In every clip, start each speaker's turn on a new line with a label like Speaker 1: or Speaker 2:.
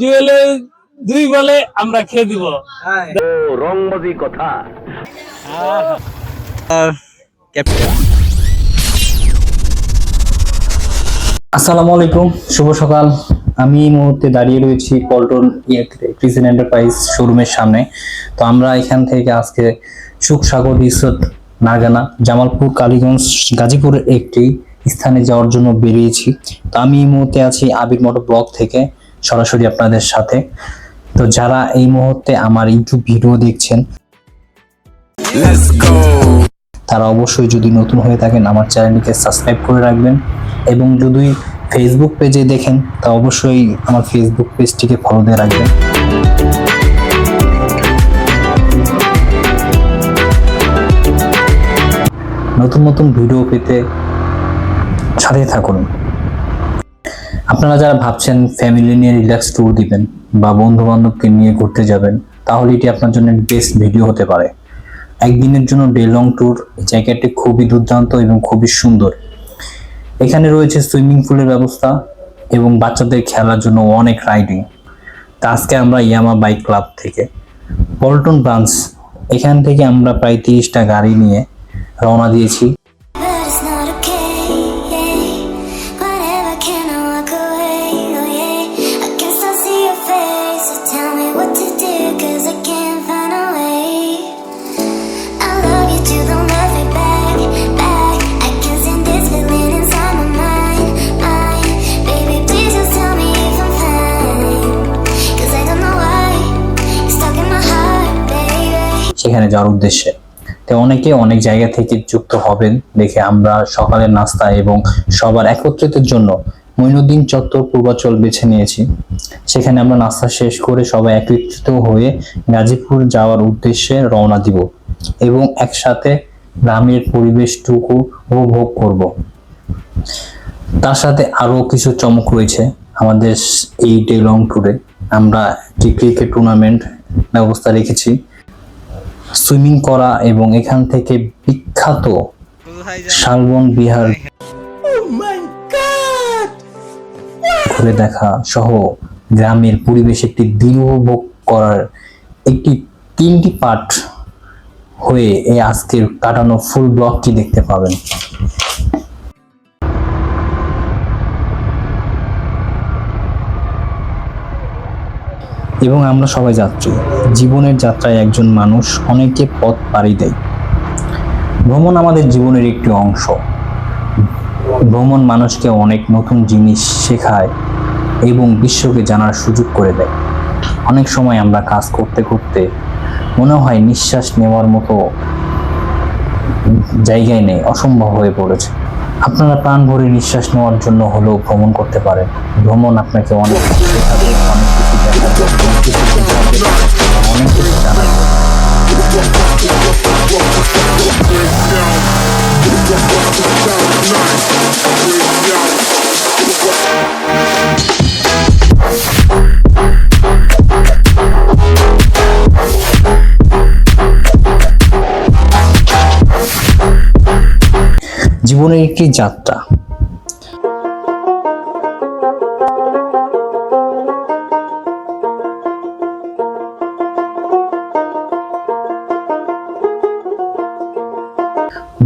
Speaker 1: জুয়েলে দুই বলে আমরা খেয়ে দিব।
Speaker 2: রংবাজি কথা।
Speaker 3: আসসালামু আলাইকুম শুভ সকাল। আমি এই মুহূর্তে দাঁড়িয়ে রয়েছি পল্টন ক্রিসেন এন্টারপ্রাইজ শোরুমের সামনে। তো আমরা এখান থেকে আজকে সুখসাগর রিসোর্ট নারগানা জামালপুর কালীগঞ্জ গাজীপুরের একটি স্থানে যাওয়ার জন্য বেরিয়েছি। তো আমি এই মুহূর্তে আছি আবির মোটর ব্লক থেকে। সরাসরি আপনাদের সাথে। তো যারা এই মুহূর্তে আমার ইউটিউব ভিডিও দেখছেন তারা অবশ্যই যদি নতুন হয়ে থাকেন আমার চ্যানেলটিকে সাবস্ক্রাইব করে রাখবেন এবং যদি ফেসবুক পেজে দেখেন তা অবশ্যই আমার ফেসবুক পেজটিকে ফলো দিয়ে রাখবেন। নতুন নতুন ভিডিও পেতে সাথে থাকুন। আপনারা যারা ভাবছেন ফ্যামিলি নিয়ে রিল্যাক্স ট্যুর দিবেন বা বন্ধু বান্ধবকে নিয়ে ঘুরতে যাবেন, তাহলে এটি আপনার জন্য বেস্ট ভিডিও হতে পারে। একদিনের জন্য ডে লং ট্যুর জায়গাটি খুবই দুর্দান্ত এবং খুবই সুন্দর। এখানে রয়েছে সুইমিং পুলের ব্যবস্থা এবং বাচ্চাদের খেলার জন্য অনেক রাইডিং তা আজকে আমরা ইয়ামা বাইক ক্লাব থেকে পল্টন ব্রাঞ্চ এখান থেকে আমরা প্রায় তিরিশটা গাড়ি নিয়ে রওনা দিয়েছি। সেখানে যাওয়ার উদ্দেশ্যে। তো অনেকে অনেক জায়গা থেকে যুক্ত হবেন, দেখে আমরা সকালের নাস্তা এবং সবার একত্রিতের জন্য মইনুদ্দিন চত্বর পূর্বাচল বেছে নিয়েছি। সেখানে আমরা নাস্তা শেষ করে সবাই একত্রিত হয়ে গাজীপুর যাওয়ার উদ্দেশ্যে রওনা দিব এবং একসাথে গ্রামের পরিবেশটুকু উপভোগ করব। তার সাথে আরও কিছু চমক রয়েছে আমাদের এই ডে লং ট্যুরে আমরা একটি ক্রিকেট টুর্নামেন্ট ব্যবস্থা রেখেছি। সুইমিং করা এবং এখান থেকে বিখ্যাত শালবন বিহার ঘুরে দেখা সহ গ্রামের পরিবেশ একটি দিন উপভোগ করার একটি তিনটি পার্ট হয়ে এই আজকের কাটানো ফুল ব্লকটি দেখতে পাবেন। এবং আমরা সবাই যাত্রী জীবনের যাত্রায় একজন মানুষ অনেকে পথ পাড়ি দেয়। ভ্রমণ আমাদের জীবনের একটি অংশ। ভ্রমণ মানুষকে অনেক নতুন জিনিস শেখায় এবং বিশ্বকে জানার সুযোগ করে দেয়। অনেক সময় আমরা কাজ করতে করতে মনে হয় নিঃশ্বাস নেওয়ার মতো জায়গায় নেই, অসম্ভব হয়ে পড়েছে। আপনারা প্রাণ ভরে নিঃশ্বাস নেওয়ার জন্য হলেও ভ্রমণ করতে পারেন। ভ্রমণ আপনাকে অনেক অনেক কিছু দেখাবে জীবনের একটি যাত্রা।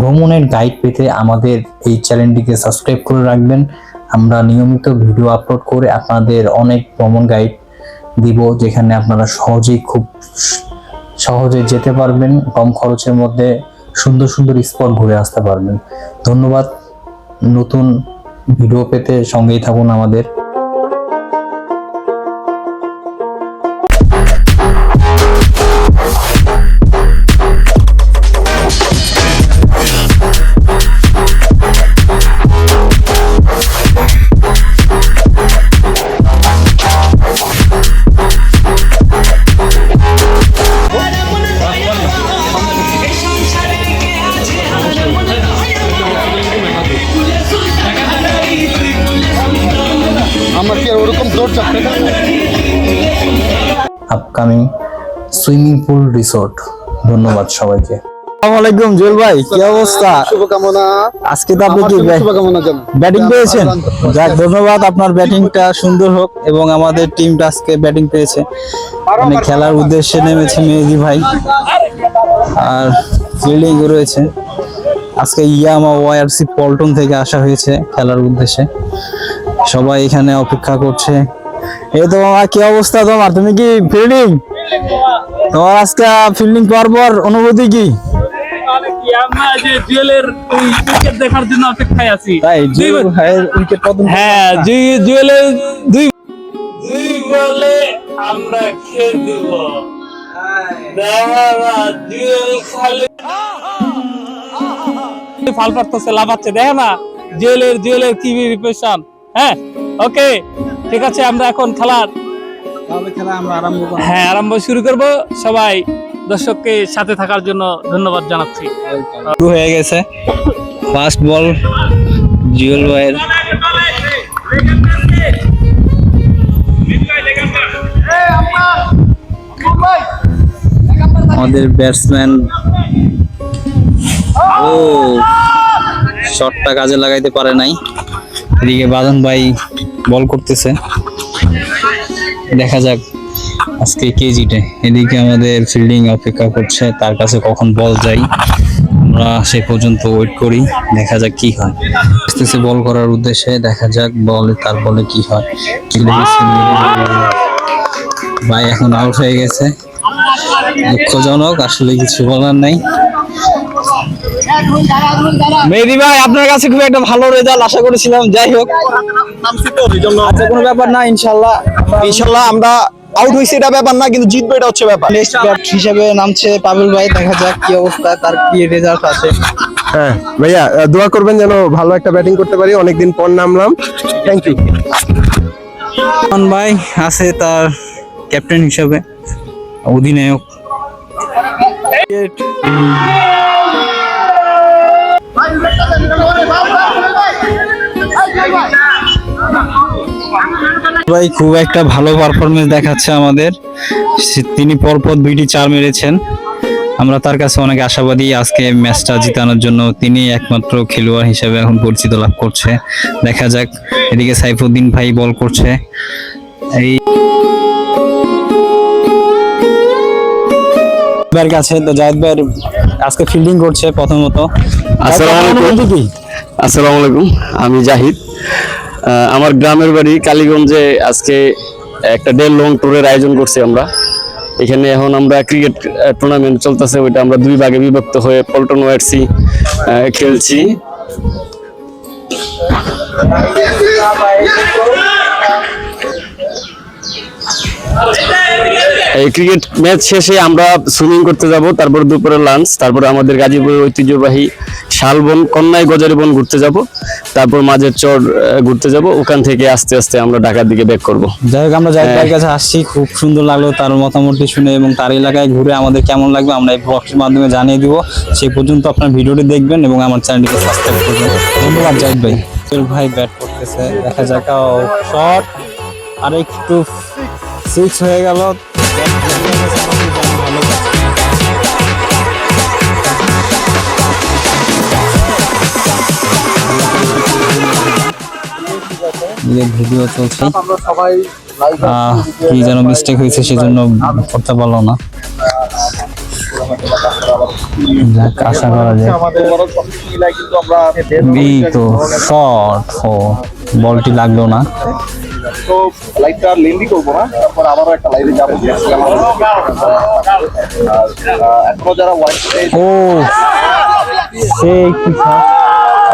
Speaker 3: ভ্রমণের গাইড পেতে আমাদের এই চ্যানেলটিকে সাবস্ক্রাইব করে রাখবেন। আমরা নিয়মিত ভিডিও আপলোড করে আপনাদের অনেক ভ্রমণ গাইড দিব, যেখানে আপনারা সহজেই খুব সহজে যেতে পারবেন, কম খরচের মধ্যে সুন্দর সুন্দর স্পট ঘুরে আসতে পারবেন। ধন্যবাদ। নতুন ভিডিও পেতে সঙ্গেই থাকুন আমাদের। আপকামিং সুইমিং পুল রিসোর্ট ধন্যবাদ সবাইকে। আসসালামু আলাইকুম জুয়েল ভাই কি অবস্থা?
Speaker 4: শুভকামনা।
Speaker 3: আজকে তো আপনি কি
Speaker 4: শুভকামনা
Speaker 3: ব্যাটিং পেয়েছেন? যাক ধন্যবাদ আপনার ব্যাটিংটা সুন্দর হোক এবং আমাদের টিমটা আজকে ব্যাটিং পেয়েছে। মানে খেলার উদ্দেশ্যে নেমেছে মেহেদি ভাই আর ফিল্ডিং রয়েছে। আজকে ইয়ামা ওয়াইআরসি পল্টন থেকে আসা হয়েছে খেলার উদ্দেশ্যে। সবাই এখানে অপেক্ষা করছে। এই তো মামা কি অবস্থা তোমার? তুমি কি ফিল্ডিং তোমার আজকে ফিল্ডিং করার পর অনুভূতি কি?
Speaker 1: মানে দেখার জন্য অপেক্ষায় আছি হ্যাঁ দুই দুই বলে আমরা খেয়ে দিব। দাঁড়া, জুয়েল খালি ফাল পারতেছে লাফাচ্ছে। দেখে না জুয়েলের জুয়েলের কি রিপেশন হ্যাঁ ওকে ঠিক আছে আমরা এখন খেলার
Speaker 3: তাহলে খেলা আমরা আরম্ভ করব।
Speaker 1: হ্যাঁ আরম্ভ শুরু করব। সবাই দর্শককে সাথে থাকার জন্য ধন্যবাদ জানাচ্ছি।
Speaker 3: শুরু হয়ে গেছে। ফার্স্ট বল জিওল ভাইয়ের। আমাদের ব্যাটসম্যান ও শটটা কাজে লাগাইতে পারে নাই। এদিকে বাদন ভাই বল করতেছে। দেখা যাক আজকে কে জিতে এদিকে আমাদের ফিল্ডিং অপেক্ষা করছে, তার কাছে কখন বল যাই, আমরা সে পর্যন্ত ওয়েট করি, দেখা যাক কি হয়। আসতেছে বল করার উদ্দেশ্যে, দেখা যাক বলে, তার বলে কি হয়। ভাই, এখন আউট হয়ে গেছে। দুঃখজনক, আসলে কিছু বলার নাই। মেহেদি ভাই আপনার কাছে খুব একটা ভালো রেজাল্ট আশা করেছিলাম। যাই হোক। আচ্ছা কোনো ব্যাপার না ইনশাল্লাহ।
Speaker 5: ইনশাল্লাহ আমরা আউট হয়েছে এটা ব্যাপার না কিন্তু জিতবে এটা হচ্ছে ব্যাপার।
Speaker 3: নেক্সট ব্যাট হিসেবে নামছে পাবেল ভাই দেখা যাক কি অবস্থা তার কি রেজাল্ট আছে
Speaker 5: হ্যাঁ ভাইয়া দোয়া করবেন যেন ভালো একটা ব্যাটিং করতে পারি। অনেকদিন পর নামলাম। থ্যাংক ইউ
Speaker 3: রহমান ভাই আছে তার ক্যাপ্টেন হিসাবে অধিনায়ক। ভাই খুব একটা ভালো পারফরমেন্স দেখাচ্ছে আমাদের। তিনি পরপর দুইটি চার মেরেছেন। আমরা তার কাছে অনেক আশাবাদী আজকে ম্যাচটা জিতানোর জন্য তিনি একমাত্র খেলোয়াড় হিসেবে এখন পরিচিত লাভ করছে। দেখা যাক এদিকে সাইফুদ্দিন ভাই বল করছে। এই ভাইয়ের কাছে তো জায়েদ ভাই আজকে ফিল্ডিং করছে প্রথমত।
Speaker 5: আসসালামু আলাইকুম। আসসালামু আলাইকুম। আমি জাহিদ। আমার গ্রামের বাড়ি কালীগঞ্জে আজকে একটা ডে লং ট্যুরের আয়োজন করছি আমরা। এখানে এখন আমরা ক্রিকেট টুর্নামেন্ট চলতেছে, ওইটা আমরা দুই ভাগে বিভক্ত হয়ে পল্টন ওয়ার্সি খেলছি। এই ক্রিকেট ম্যাচ শেষে আমরা সুইমিং করতে যাব তারপর দুপুরে লাঞ্চ তারপরে আমাদের গাজীপুরের ঐতিহ্যবাহী শালবন কন্যায় গজারি বন ঘুরতে যাব তারপর মাঝের চর ঘুরতে যাব ওখান থেকে আস্তে আস্তে আমরা ঢাকার দিকে ব্যাক করব।
Speaker 3: যাই হোক আমরা জাহিদ ভাইয়ের কাছে আসছি খুব সুন্দর লাগল তার মতামতটি শুনে এবং তার এলাকায় ঘুরে আমাদের কেমন লাগবে আমরা এই ব্লগটির মাধ্যমে জানিয়ে দিব। সেই পর্যন্ত আপনার ভিডিওটি দেখবেন এবং আমার চ্যানেলটিকে সাবস্ক্রাইব করবেন ধন্যবাদ জাহিদ ভাই। ভাই ব্যাট করতেছে দেখা যাক শট আর একটু সিক্স হয়ে গেল। ভিডিও চলছে। কি যেন মিস্টেক হয়েছে সেজন্য করতে পারল না। যাক আশা করা যায়। এই তো শর্ট ও বলটি লাগল না।
Speaker 4: তো লাইভটা লেন্দি করব না তারপর আবারও একটা লাইভে যাব। এখনও যারা
Speaker 3: ও সে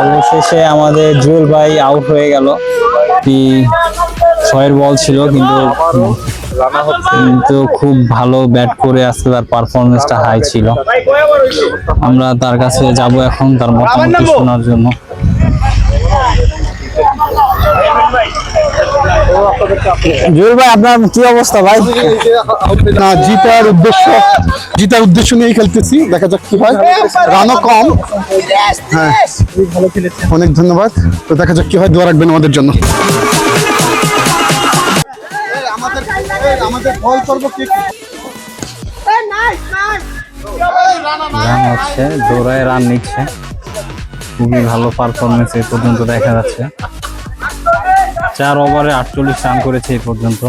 Speaker 3: অবশেষে আমাদের জুয়েল ভাই আউট হয়ে গেল। ছয়ের বল ছিল কিন্তু কিন্তু খুব ভালো ব্যাট করে আজকে তার পারফরমেন্সটা হাই ছিল। আমরা তার কাছে যাব এখন তার মতামত শোনার জন্য। জুয়েল ভাই আপনার কি অবস্থা ভাই?
Speaker 4: না জিতার উদ্দেশ্য জিতার উদ্দেশ্য নিয়েই খেলতেছি। দেখা যাক কি হয়। রানও কম। হ্যাঁ। অনেক ধন্যবাদ। তো দেখা যাক কি হয়। দোয়া রাখবেন আমাদের জন্য। আমাদের বল কি.
Speaker 3: রান হচ্ছে দৌড়ায় রান নিচ্ছে। খুবই ভালো পারফরমেন্স এই পর্যন্ত দেখা যাচ্ছে। চার ওভারে আটচল্লিশ রান করেছে এই পর্যন্ত।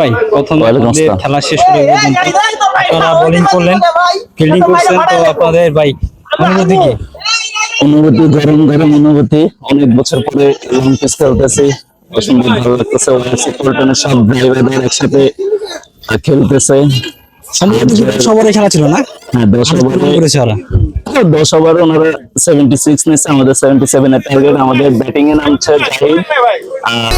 Speaker 3: ভাই প্রথম। খেলা শেষ আপনারা বোলিং করলেন ফিল্ডিং করছেন তো আপনাদের ভাই অনুভূতি কি
Speaker 6: অনুভূতি গরম গরম অনুভূতি। অনেক বছর পরে লং পেস খেলতেছি। অসম্ভব ভালো লাগতেছে। পল্টনের সব ড্রাইভারদের একসাথে খেলতেছে।
Speaker 3: খেলা ছিল না?
Speaker 6: হ্যাঁ দশ ওভারে
Speaker 3: করেছে ওরা।
Speaker 6: দশ ওভারে ওনারা সেভেন্টি সিক্স আমাদের সেভেন্টি সেভেন এর টার্গেট আমাদের ব্যাটিং এ নামছে জাহিদ আর